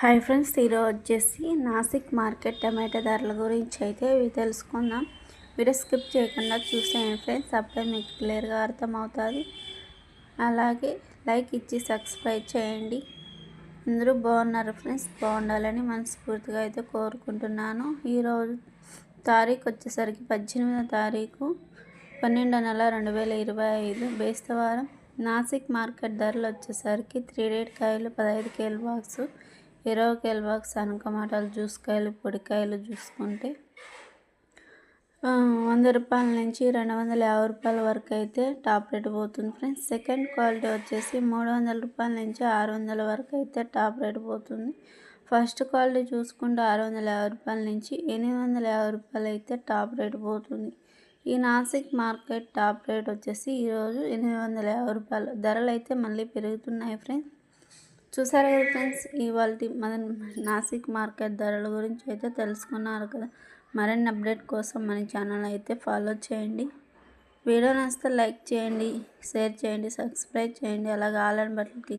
Hi friends ఈరోజు వచ్చేసి Nashik market టమాటా ధరల గురించి అయితే ఇవి తెలుసుకుందాం. వీడియో స్కిప్ చేయకుండా చూసేయండి ఫ్రెండ్స్ అప్పుడే మీకు క్లియర్గా అర్థమవుతుంది. అలాగే లైక్ ఇచ్చి సబ్స్క్రైబ్ చేయండి. అందరూ బాగున్నారు ఫ్రెండ్స్ బాగుండాలని మనస్ఫూర్తిగా అయితే కోరుకుంటున్నాను. ఈరోజు తారీఖు వచ్చేసరికి పద్దెనిమిదో తారీఖు పన్నెండో నెల రెండు వేల ఇరవై ఐదు బేస్తవారం. నాసిక్ మార్కెట్ ధరలు వచ్చేసరికి త్రీ రేట్ కాయలు పదహైదు కేల్ బాక్సు ఇరవై కేల్ బాక్స్ అనకమాటలు జ్యూస్ కాయలు పొడికాయలు చూసుకుంటే వంద రూపాయల నుంచి రెండు వందల యాభై రూపాయల వరకు అయితే టాప్ రేట్ పోతుంది ఫ్రెండ్స్. సెకండ్ క్వాలిటీ వచ్చేసి మూడు వందల రూపాయల నుంచి ఆరు వందల వరకు అయితే టాప్ రేట్ పోతుంది. ఫస్ట్ క్వాలిటీ చూసుకుంటే ఆరు వందల యాభై రూపాయల నుంచి ఎనిమిది వందల యాభై రూపాయలు అయితే టాప్ రేట్ పోతుంది. ఈ నాసిక్ మార్కెట్ టాప్ రేట్ వచ్చేసి ఈరోజు ఎనిమిది వందల యాభై రూపాయలు. ధరలు అయితే మళ్ళీ పెరుగుతున్నాయి ఫ్రెండ్స్. చూసారు కదా ఫ్రెండ్స్? ఇవాళ మన నాసిక్ మార్కెట్ ధరల గురించి అయితే తెలుసుకున్నారు కదా. మరిన్ని అప్డేట్ కోసం మన ఛానల్ అయితే ఫాలో చేయండి. వీడియో నచ్చితే లైక్ చేయండి షేర్ చేయండి సబ్స్క్రైబ్ చేయండి. అలాగే ఆల్ అండ్ బటన్కి